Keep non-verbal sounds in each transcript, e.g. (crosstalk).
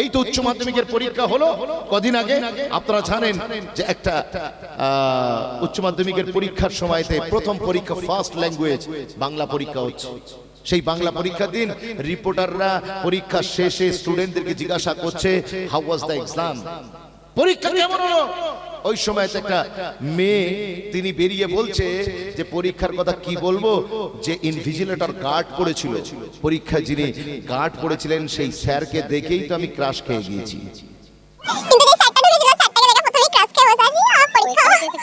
এই তো উচ্চ মাধ্যমিকের পরীক্ষা হলো। কদিন আগে আপনারা জানেন যে একটা উচ্চ মাধ্যমিকের পরীক্ষার সময়তে প্রথম পরীক্ষা ফার্স্ট ল্যাঙ্গুয়েজ বাংলা পরীক্ষা হচ্ছে। সেই বাংলা পরীক্ষার দিন রিপোর্টাররা পরীক্ষা শেষে স্টুডেন্টদেরকে জিজ্ঞাসা করছে হাউ ওয়াজ দ্য এক্সাম পরীক্ষা কেমন হলো? ওই সময় একটা মেয়ে তিনি বেরিয়ে বলছে যে পরীক্ষার কথা কি বলব? যে ইনভিজিলেটর গার্ড করেছিল পরীক্ষা যিনি গার্ড করেছিলেন সেই স্যারকে দেখেই তো আমি ক্রাশ খেয়ে গিয়েছি। কিন্তু যে (laughs) স্যারটা ঢুকেছিল স্যারটাকে দেখে প্রথমে ক্লাস খেয়ে বসে আছি আর পরীক্ষা বসে আছে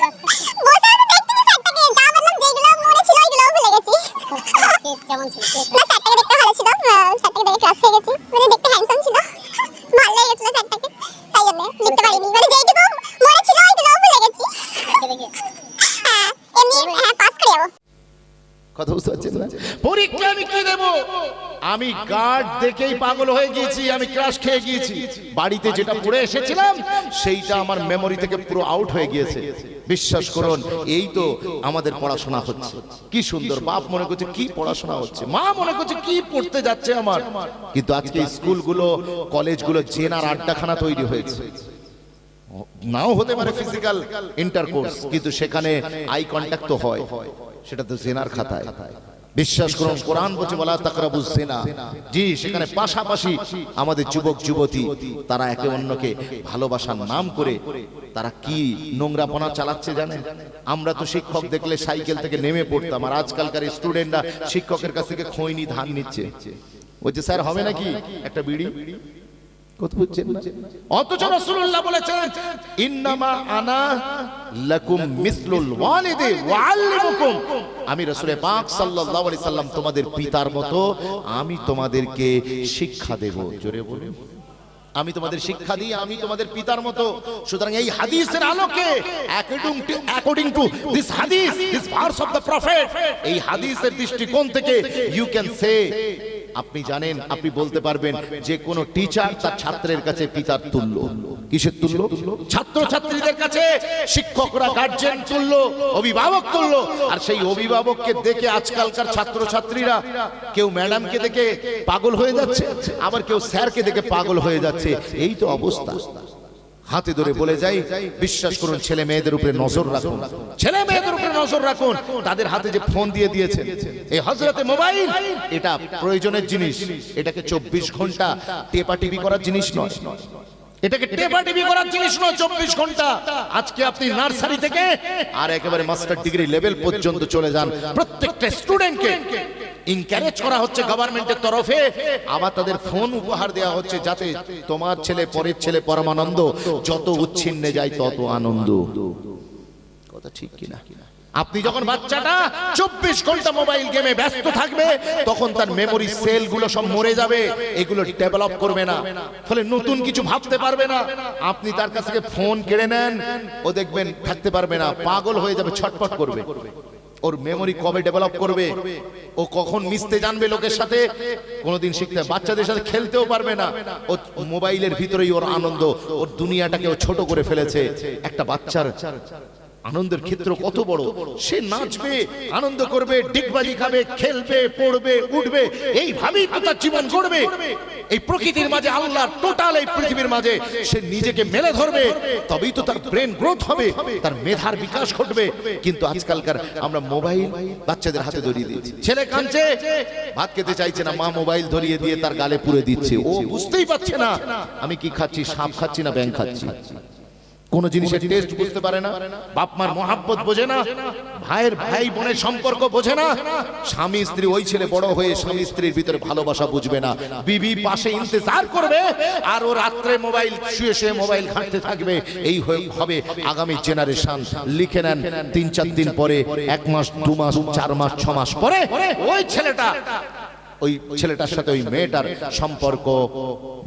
দেখতে স্যারটাকে যা বললাম যেগুলো মনে ছিল ওইগুলো ভুলে গেছি কেমন ছিল না স্যারটাকে দেখতে ভালো ছিল আহ, স্যারটাকে দেখে ক্লাস খেয়ে গেছি মানে দেখতে হ্যান্ডসাম ছিল ভালো লেগেছিল স্যারটাকে তাই জন্য লিখতে পারিনি মানে যেইটুকু মনে ছিল ওইগুলো ভুলে গেছি দেখে হ্যাঁ এমনি হ্যাঁ পাস করে যাব কথা বুঝতে পারছেন না? পরীক্ষা আমি কি দেব? আমি গার্ড দেখেই পাগল হয়ে গিয়েছি আমি ক্রাশ খেয়ে গিয়েছি। বাড়িতে যেটা পড়ে এসেছিলাম সেইটা আমার মেমরি থেকে পুরো আউট হয়ে গিয়েছে। বিশ্বাস করুন এই তো আমাদের পড়াশোনা হচ্ছে। কি সুন্দর বাপ মনে করছে কি পড়াশোনা হচ্ছে মা মনে করছে কি পড়তে যাচ্ছে আমার। কিন্তু আজকে স্কুলগুলো কলেজগুলো জেনার আড্ডাখানা তৈরি হয়েছে। নাও হতে পারে ফিজিক্যাল ইন্টারকোর্স কিন্তু সেখানে আই কন্ট্যাক্ট তো হয়। সেটা তো জেনার খাতায়। বিশ্বাস করুন কোরআন বলছে বলা তাকরাবু জেনা। জি সেখানে পাশাপাশি আমাদের যুবক যুবতী তারা একে অন্যকে ভালোবাসার নাম করে তারা কি নোংরাপনা চালাচ্ছে জানেন? আমরা তো শিক্ষক দেখলে সাইকেল থেকে নেমে পড়তাম আর আজকালকার স্টুডেন্টরা শিক্ষকের কাছ থেকে খৈনি ধান নিচ্ছে। বলছে স্যার হবে নাকি একটা বিড়ি? কথা বুঝছেন? অথচ রাসূলুল্লাহ বলেছেন আনা লাকুম মিসলুল ওয়ালিদি ওয়াআল্লিমুকুম। আমি রাসূলে পাক সাল্লাল্লাহু সাল্লাম তোমাদের পিতার মতো, আমি তোমাদেরকে শিক্ষা দেব। জোরে বলুন। আমি তোমাদের শিক্ষা দিই, আমি তোমাদের পিতার মতো। সুতরাং এই হাদিসের আলোকে according to according to this হাদিস this verse of the prophet এই হাদিসের দৃষ্টিকোণ থেকে ইউ ক্যান সে আপনি জানেন, আপনি বলতে পারবেন যে কোনো টিচার তার ছাত্রের কাছে পিতার তুল্য? কিসের তুল্য? ছাত্র ছাত্রীদের কাছে শিক্ষকরা গার্জেন তুল্য, অভিভাবক তুল্য। আর সেই অভিভাবককে দেখে আজকালকার ছাত্র ছাত্রীরা কেউ ম্যাডামকে দেখে পাগল হয়ে যাচ্ছে, আবার কেউ স্যারকে দেখে পাগল হয়ে যাচ্ছে। এই তো অবস্থা। হাতে ধরে বলে যাই বিশ্বাস করুন ছেলে মেয়েদের উপরে নজর রাখুন। ছেলে মেয়েদের উপরে নজর রাখুন। তাদের হাতে যে ফোন দিয়ে দিয়েছে এই হজরতে মোবাইল এটা প্রয়োজনের জিনিস। এটাকে চব্বিশ ঘণ্টা টেপা টিভি করার জিনিস নয়। এটাকে টেপা করার জিনিস নয় চব্বিশ ঘণ্টা। আজকে আপনি নার্সারি থেকে আর একেবারে মাস্টার ডিগ্রি লেভেল পর্যন্ত চলে যান। প্রত্যেকটা স্টুডেন্টকে ইনকারেজ করা হচ্ছে গভর্নমেন্টের তরফে। আবার তাদের ফোন উপহার দেওয়া হচ্ছে যাতে তোমার ছেলে, পরের ছেলে পরমানন্দ যত উচ্ছিন্নে যায় তত আনন্দ। কথা ঠিক কিনা? আপনি যখন বাচ্চাটা চব্বিশ ঘণ্টা মোবাইল গেমে ব্যস্ত থাকবে, তখন তার মেমোরি সেলগুলো সব মরে যাবে, এগুলো ডেভেলপ করবে না। ফলে নতুন কিছু ভাবতে পারবে না। আপনি তার কাছ থেকে ফোন কেড়ে নেন, ও দেখবেন থাকতে পারবে না, পাগল হয়ে যাবে ছটপট করবে। ওর মেমোরি কবে ডেভেলপ করবে? ও কখন মিশতে জানবে লোকের সাথে? কোনোদিন শিখতে বাচ্চাদের সাথে খেলতেও পারবে না। ও মোবাইলের ভিতরেই ওর আনন্দ। ওর দুনিয়াটাকে ও ছোট করে ফেলেছে। একটা বাচ্চার আনন্দের ক্ষেত্র কত বড়? সে নাচবে আনন্দ করবে ডিগবাজি খাবে খেলবে পড়বে উঠবে এইভাবেই তো তার জীবন গড়বে। এই প্রকৃতির মাঝে আল্লাহ টোটাল এই পৃথিবীর মাঝে সে নিজেকে মেলে ধরবে তবেই তো তার ব্রেন গ্রোথ হবে তার মেধার বিকাশ ঘটবে। কিন্তু আজকালকার আমরা মোবাইল বাচ্চাদের হাতে ধরিয়ে দিয়েছি। ছেলে কাঁদছে ভাত খেতে চাইছে না মা মোবাইল ধরিয়ে দিয়ে তার গালে পুরে দিচ্ছে। ও বুঝতেই পারছে না। আমি কি খাচ্ছি সাপ খাচ্ছি না ব্যাং খাচ্ছি? কোন জিনিসের টেস্ট বুঝতে পারে না। বাপ মার মহাব্বত বোঝে না। ভাইয়ের ভাই বোনের সম্পর্ক বোঝে না। স্বামী স্ত্রী ওই ছেলে বড় হয়ে স্বামী স্ত্রীর ভিতরে ভালোবাসা বুঝবে না। বিবি পাশে ইন্তজার করবে আর ও রাত্রে মোবাইল শুয়ে শুয়ে মোবাইল ঘাঁটতে থাকবে। এই হয়ে- হবে আগামী জেনারেশন লিখে নেন তিন চার দিন পরে এক মাস দু মাস চার মাস ছ মাস পরে ওই ছেলেটা ওই ছেলেটার সাথে ওই মেয়েটার সম্পর্ক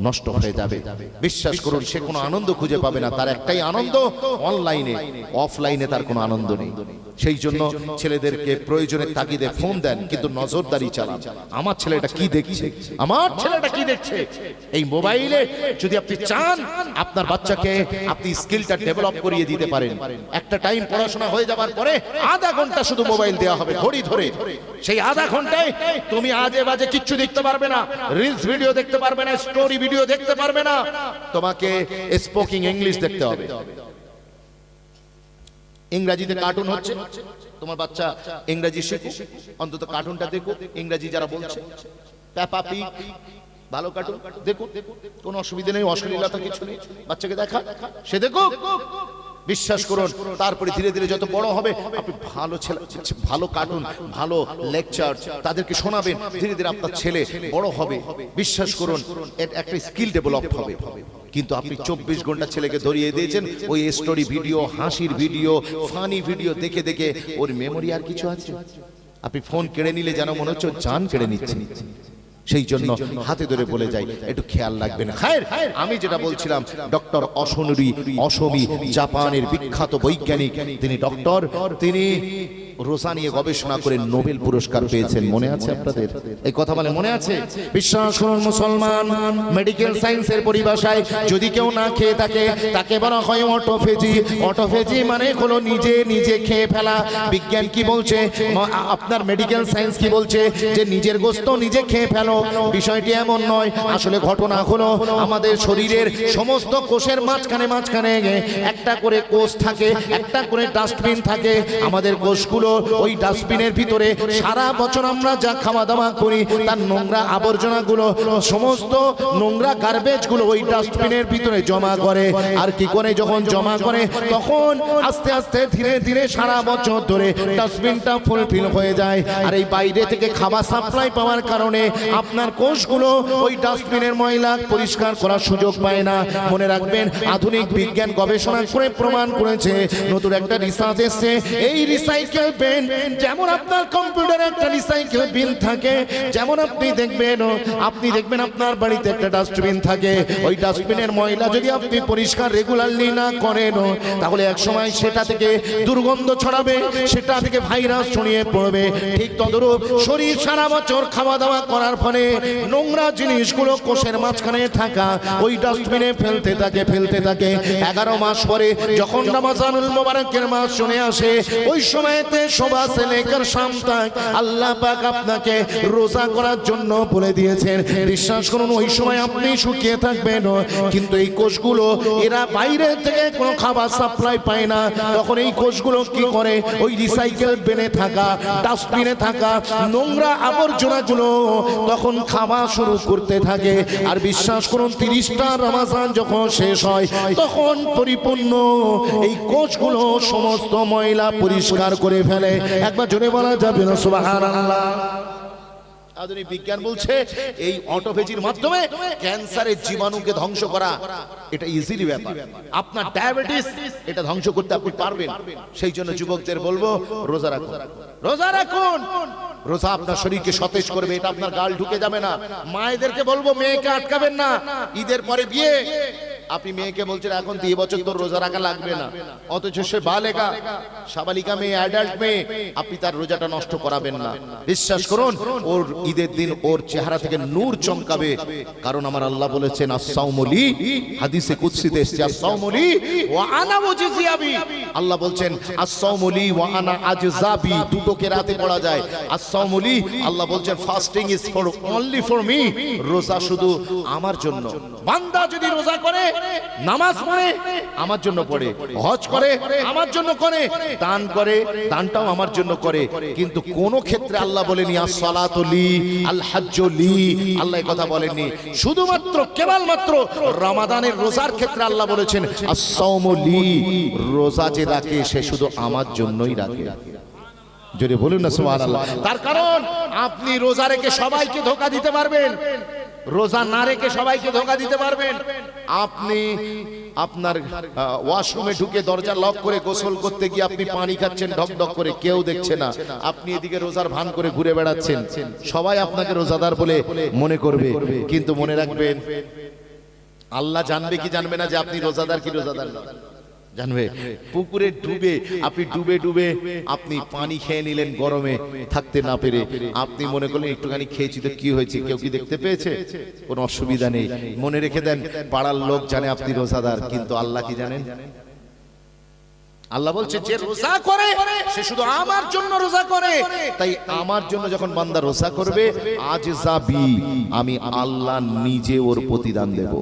নষ্ট হয়ে যাবে। বিশ্বাস করুন, সে কোনো আনন্দ খুঁজে পাবে না। তার একটাই আনন্দ অনলাইনে অফলাইনে তার কোনো আনন্দ নেই। সেই জন্য ছেলেদেরকে প্রয়োজনের তাগিদে ফোন দেন কিন্তু নজরদারি চালান। আমার ছেলেটা কি দেখছে? আমার ছেলেটা কি দেখছে? এই মোবাইলে যদি আপনি চান আপনার বাচ্চাকে আপনি স্কিলটা ডেভেলপ করিয়ে দিতে পারেন। একটা টাইম পড়াশোনা হয়ে যাবার পরে আধা ঘণ্টা শুধু মোবাইল দেওয়া হবে ঘড়ি ধরে। সেই আধা ঘন্টায় তুমি আজে বাজে কিচ্ছু দেখতে পারবে না। রিলস ভিডিও দেখতে পারবে না স্টোরি ভিডিও দেখতে পারবে না। তোমাকে স্পোকিং ইংলিশ দেখতে হবে। ইংরেজিতে কার্টুন হচ্ছে। তোমার বাচ্চা ইংরেজি শেখো অন্তত কার্টুনটা দেখো ইংরাজি যারা বলছে, প্যাপা ভালো কার্টুন দেখো কোনো অসুবিধা নেই, অশ্লীলতা কিছু নেই, বাচ্চাকে দেখা, সে দেখো বিশ্বাস করুন, তারপরে ধীরে ধীরে যত বড় হবে, আপনি ভালো ছেলে ভালো কার্টুন ভালো লেকচার তাদেরকে শোনাবেন। ধীরে ধীরে আপনার ছেলে বড় হবে। বিশ্বাস করুন একটা স্কিল ডেভেলপ হবে। কিন্তু আপনি চব্বিশ ঘণ্টা ছেলেকে ধরিয়ে দিয়েছেন, ওই স্টোরি ভিডিও হাসির ভিডিও ফানি ভিডিও দেখে দেখে ওর মেমোরি আর কিছু আছে? আপনি ফোন কেড়ে নিলে যেন মনে হচ্ছে জান কেড়ে নিচ্ছেন সেই জন্য হাতে ধরে বলে যাই একটু খেয়াল রাখবেন। খায়ের আমি যেটা বলছিলাম ডক্টর অসনুরি অসমী জাপানের বিখ্যাত বৈজ্ঞানিক তিনি ডক্টর তিনি রোজা নিয়ে গবেষণা করে নোবেল পুরস্কার পেয়েছেন। মনে আছে আপনাদের? এই কথা বলে মনে আছে? বিশ্বাস করুন, মুসলমান মেডিকেল সায়েন্সের পরিভাষায় যদি কেউ না খেয়ে থাকে, তাকে বলা হয় অটোফেজি অটোফেজি মানে হলো নিজে নিজে খেয়ে ফেলা। বিজ্ঞান কি বলছে? আপনার মেডিকেল সায়েন্স কি বলছে? যে নিজের গোস্ত নিজে খেয়ে ফেলো। বিষয়টি এমন নয়। আসলে ঘটনা হলো আমাদের শরীরের সমস্ত কোষের মাঝখানে মাঝখানে একটা করে কোষ থাকে, একটা করে ডাস্টবিন থাকে। আমাদের কোষগুলো ওই ডাস্টবিনের ভিতরে সারা বছর আমরা যা খাওয়া দাওয়া করি, তার নোংরা আবর্জনাগুলো, সমস্ত নোংরা গার্বেজগুলো ওই ডাস্টবিনের ভিতরে জমা করে। আর কি করে যখন জমা করে, তখন আস্তে আস্তে ধীরে ধীরে সারা বছর ধরে ডাস্টবিনটা ফুলফিল হয়ে যায়। আর এই বাইরে থেকে খাবার সাপ্লাই পাওয়ার কারণে আপনার কোষগুলো ওই ডাস্টবিনের ময়লা পরিষ্কার করার সুযোগ পায় না। মনে রাখবেন, আধুনিক বিজ্ঞান গবেষণা করে প্রমাণ করেছে, নতুন একটা রিসার্চ এসছে, এই রিসাইকেল পেন যেমন আপনার কম্পিউটারে একটা রিসাইকেল বিন থাকে, যেমন আপনি দেখবেন আপনি দেখবেন আপনার বাড়িতে একটা ডাস্টবিন থাকে। ওই ডাস্টবিনের ময়লা যদি আপনি পরিষ্কার রেগুলারলি না করেন, তাহলে এক সময় সেটা থেকে দুর্গন্ধ ছড়াবে, সেটা থেকে ভাইরাস ছড়িয়ে পড়বে। ঠিক তদরূপ শরীর সারা বছর খাওয়া দাওয়া করার ফলে নোংরা জিনিসগুলো কোষের মাঝখানে থাকা, ওই ডাস্টবিনে ফেলতে থাকে ফেলতে থাকে। এগারো মাস পরে যখন রমাজানুল মোবারকের মাস শুনে আসে, ওই সময়তে সবা সেলেকার সামতাক আল্লাহ পাক আপনাকে রোজা করার জন্য বলে দিয়েছেন। বিশ্বাস করুন, ওই সময় আপনি শুকিয়ে থাকবেন। কিন্তু এই কোষগুলো, এরা বাইরে থেকে কোনো খাবার সাপ্লাই পায় না। তখন এই কোষগুলো কি করে? ওই রিসাইকেল বেনে থাকা ডাস্টবিনে থাকা, নোংরা আবর্জনাগুলো তখন খাওয়া শুরু করতে থাকে। আর বিশ্বাস করুন, তিরিশটা রমাজান যখন শেষ হয়, তখন পরিপূর্ণ এই কোষগুলো সমস্ত ময়লা পরিষ্কার করে ফেলে। একবার জোরে বলা যাবে না, সুবহানাল্লাহ। আধুনিক বিজ্ঞান বলছে, এই অটোফেজির মাধ্যমে ক্যান্সারের জীবাণুকে ধ্বংস করা, এটা ইজিলি ব্যাপার। আপনার ডায়াবেটিস এটা ধ্বংস করতে আপনি পারবেন। সেই জন্য যুবকদের বলব, রোজা রাখুন। রোজা রাখুন! রোজা আপনার শরীরকে সতেজ করবে, এটা আপনার গাল ঢুকে যাবে না। মায়েদেরকে বলব, মেয়েকে আটকাবেন না। ঈদের পরে বিয়ে আপনি মেয়েকে বলছেন, এখন দিয়ে বছর তোর রোজা রাখা লাগবে না। অথচ সে বালেকা সাবালিকা মেয়ে অ্যাডাল্ট মেয়ে, আপনি তার রোজাটা নষ্ট করাবেন না। বিশ্বাস করুন, ওর ঈদের দিন ওর চেহারা থেকে নূর চমকাবে। কারণ আমার আল্লাহ বলেছেন আসাউমলি হাদিসে কুদসিতে এসেছে আসাউমলি ওয়া আনা মুজিজিয়াবি। আল্লাহ বলছেন আসাউমলি ওয়া আনা আজজাবি। দুটোকে রাতে পড়া যায়। আসাউমলি আল্লাহ বলছেন, fasting is for, only for me. রোজা শুধু আমার জন্য। বান্দা যদি রোজা করে নামাজ পড়ে, আমার জন্য পড়ে। হজ করে, আমার জন্য করে, দান করে, দানটাও আমার জন্য করে। কিন্তু কোন ক্ষেত্রে আল্লাহ বলেনি আসসালাতুলি আল আল্লাহ কথা বলেননি। শুধুমাত্র, কেবলমাত্র রমাদানের রোজার ক্ষেত্রে আল্লাহ বলেছেন আসসাউমুলি রোজা যে রাখে, সে শুধু আমার জন্যই রাখে। যদি বলুন না, সুবহানাল্লাহ। তার কারণ, আপনি রোজা রেখে সবাইকে ধোকা দিতে পারবেন। রোজা না রেখে সবাইকে ধোকা দিতে পারবেন। আপনি আপনার ওয়াশরুমে ঢুকে দরজা লক করে গোসল করতে গিয়ে আপনি পানি খাচ্ছেন, ঢক ঢক করে কেউ দেখছে না। আপনি এদিকে রোজার ভান করে ঘুরে বেড়াচ্ছেন। সবাই আপনাকে রোজাদার বলে মনে করবে, কিন্তু মনে রাখবেন, আল্লাহ জানবে কি জানবে না যে আপনি রোজাদার কি রোজাদার না জানবে পুকুরে ডুবে আপনি ডুবে ডুবে আপনি পানি খেয়ে নিলেন গরমে থাকতে না পেরে। আপনি মনে করলেন একটুখানি খেয়েছি তো কি হয়েছে কেউ কি দেখতে পেয়েছে? কোনো অসুবিধা নেই। মনে রেখে দেন পাড়ার লোক জানে আপনি রোজাদার কিন্তু আল্লাহ কি জানেন? আল্লাহ বলছে যে রোজা করে সে শুধু আমার জন্য রোজা করে। তাই আমার জন্য যখন বান্দা রোজা করবে আজ যাবি আমি আল্লাহ নিজে ওর প্রতিদান দেব।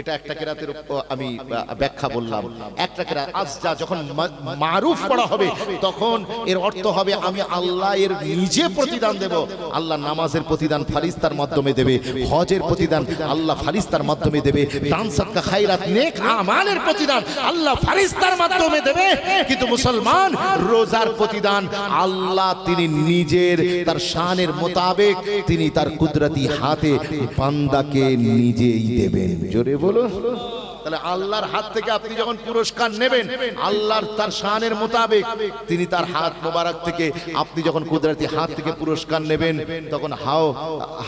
এটা একটা কেরাতের আমি ব্যাখ্যা বললাম। একটা কেরাত আজ যা যখন মারুফ পড়া হবে তখন এর অর্থ হবে আমি আল্লাহ এর নিজে প্রতিদান দেব আল্লাহ নামাজের প্রতিদান ফারিস্তার মাধ্যমে দেবে হজের প্রতিদান আল্লাহ ফারিস্তার মাধ্যমে দেবে দান সাদকা খাইরাত নেক আমালের প্রতিদান আল্লাহ ফারিস্তার মাধ্যমে দেবে। কিন্তু মুসলমান রোজার প্রতিদান আল্লাহ তিনি নিজের তার শানের মোতাবেক তিনি তার কুদরতি হাতে বান্দাকে নিজেই দেবেন। জোরে বলো তাহলে আল্লাহর হাত থেকে আপনি যখন পুরস্কার নেবেন, আল্লাহর তার শানের মোতাবেক তিনি তার হাত মোবারক থেকে আপনি যখন কুদরতি হাত থেকে পুরস্কার নেবেন, তখন how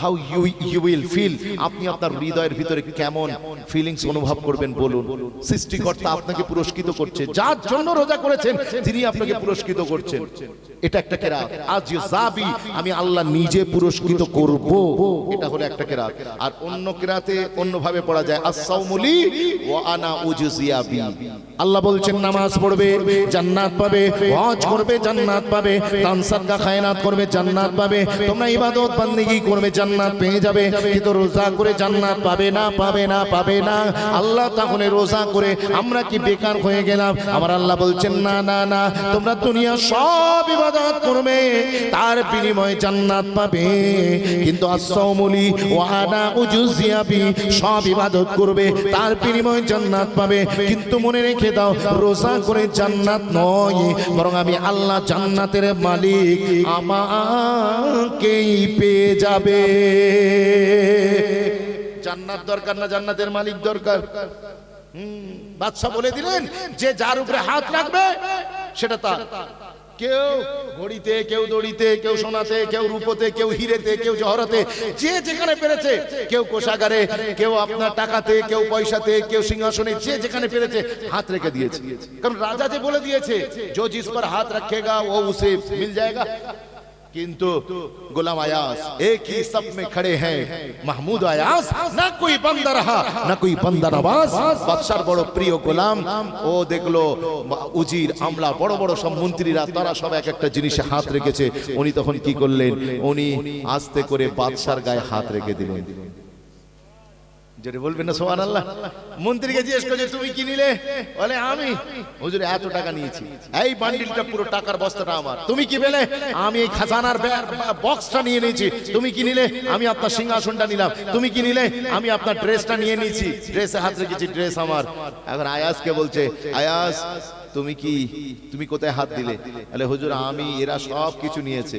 how you you will feel. আপনি আপনার হৃদয়ের ভিতরে কেমন ফিলিংস অনুভব করবেন বলুন। সৃষ্টিকর্তা আপনাকে পুরস্কৃত করছে। যার জন্য রোজা করেছেন, তিনি আপনাকে পুরস্কৃত করছেন। এটা একটা কেরাত। আজ যাবি, আমি আল্লাহ নিজে পুরস্কৃত করব। এটা হলো একটা কেরাত। আর অন্য কেরাতে অন্যভাবে পড়া যায় আসাউমুলি আল্লাহ বলছেন, নামাজ পড়বে, জান্নাত পাবে, হজ করবে, জান্নাত পাবে, দান সাদকা করবে, জান্নাত পাবে। তোমরা ইবাদত বান্দেগি করবে, জান্নাত পেয়ে যাবে। কিন্তু রোজা করে জান্নাত পাবে না পাবে না পাবে না। আল্লাহ তাহলে রোজা করে আমরা কি বেকার হয়ে গেলাম? আমার আল্লাহ বলছেন, না না না, তোমরা দুনিয়া সব ইবাদত করবে, তার বিনিময়ে জান্নাত পাবে। কিন্তু আসাউমুলি ওয়ানা উজুজিয়াবি সব ইবাদত করবে, তার বিনিময়ে জান্নাত পাবে। কিন্তু মনে রেখে দাও রোজা করে জান্নাত নয়। বরং আমি আল্লাহ জান্নাতের মালিক। আমাকেই পেয়ে যাবে। জান্নাত দরকার না জান্নাতের মালিক দরকার? হুম, বাদশা বলে দিলেন যে যার উপরে হাত রাখবে সেটা তার। কেউ ঘড়িতে কেউ দড়িতে কেউ সোনাতে কেউ রূপতে কেউ হিরেতে কেউ জহরতে যে যেখানে পেরেছে কেউ কোষাগারে কেউ আপনার টাকাতে কেউ পয়সাতে কেউ সিংহাসনে যে যেখানে পেরেছে হাত রেখে দিয়েছে কারণ রাজা যে বলে দিয়েছে जो जिस पर हाथ रखेगा वो उसे मिल जाएगा किंतु गुलाम अयास एक ही सब में खड़े हैं महमूद अयास ना कोई बंदा रहा ना कोई बंदा नवाज বাদশার বড় প্রিয় গোলাম ও দেখলো বা- উজির আমলা বড় বড় সব মন্ত্রীরা তারা সব এক একটা জিনিসে হাত রেখেছে উনি তখন কি করলেন উনি আস্তে করে বাদশার গায়ে হাত রেখে দিলেন যেটা বলবেন না সোহান আল্লাহ মন্ত্রীকে জিজ্ঞেস করছে, তুমি কি নিলে? বলে, আমি। হুজুর, এত টাকা নিয়েছি। এই বান্ডিলটা পুরো টাকার বস্তাটা আমার। তুমি কি পেলে? আমি এই খাজানার বক্সটা নিয়ে নিয়েছি। তুমি কি নিলে? আমি আপনার সিংহাসনটা নিলাম। তুমি কি নিলে? আমি আপনার ড্রেসটা নিয়ে নিয়েছি। ড্রেসে হাত রেখেছি, ড্রেস আমার। এখন আয়াসকে বলছে, আয়াস, তুমি কি, তুমি কোথায় হাত দিলে? আরে হুজুর, আমি, এরা সব কিছু নিয়েছে।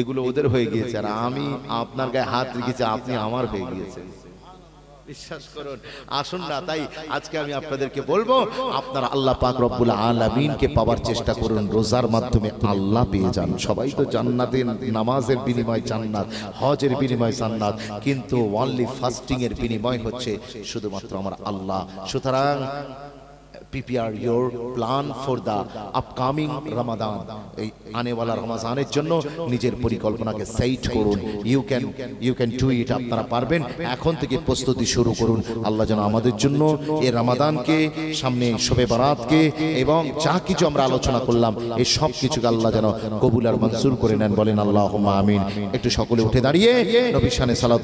এগুলো ওদের হয়ে গিয়েছে। আর আমি আপনার গায়ে হাত রেখেছি, আপনি আমার হয়ে গিয়েছে বিশ্বাস করুন। আসুন না তাই আজকে আমি আপনাদেরকে বলব আপনারা আল্লাহ পাক রব্বুল আলামিনকে পাওয়ার চেষ্টা করুন রোজার মাধ্যমে আল্লাহ পেয়ে যান। সবাই তো জান্নাতের নামাজের বিনিময় জান্নাত হজের বিনিময় জান্নাত কিন্তু অনলি ফাস্টিং এর বিনিময় হচ্ছে শুধুমাত্র আমার আল্লাহ। সুতরাং prepare your plan for the upcoming Ramadan এই আনেওয়ালা রমাজানের জন্য নিজের পরিকল্পনাকে সেট করুন। You can you can do it আপনারা পারবেন। এখন থেকে প্রস্তুতি শুরু করুন। আল্লাহ যেন আমাদের জন্য এই রমাদানকে, সামনে শবে বারাতকে এবং যা কিছু আমরা আলোচনা করলাম, এই সব কিছুকে আল্লাহ যেন কবুল আর মনসুর করে নেন বলেন আল্লাহ আমিন। একটু সকলে উঠে দাঁড়িয়ে নবী শানে সালাত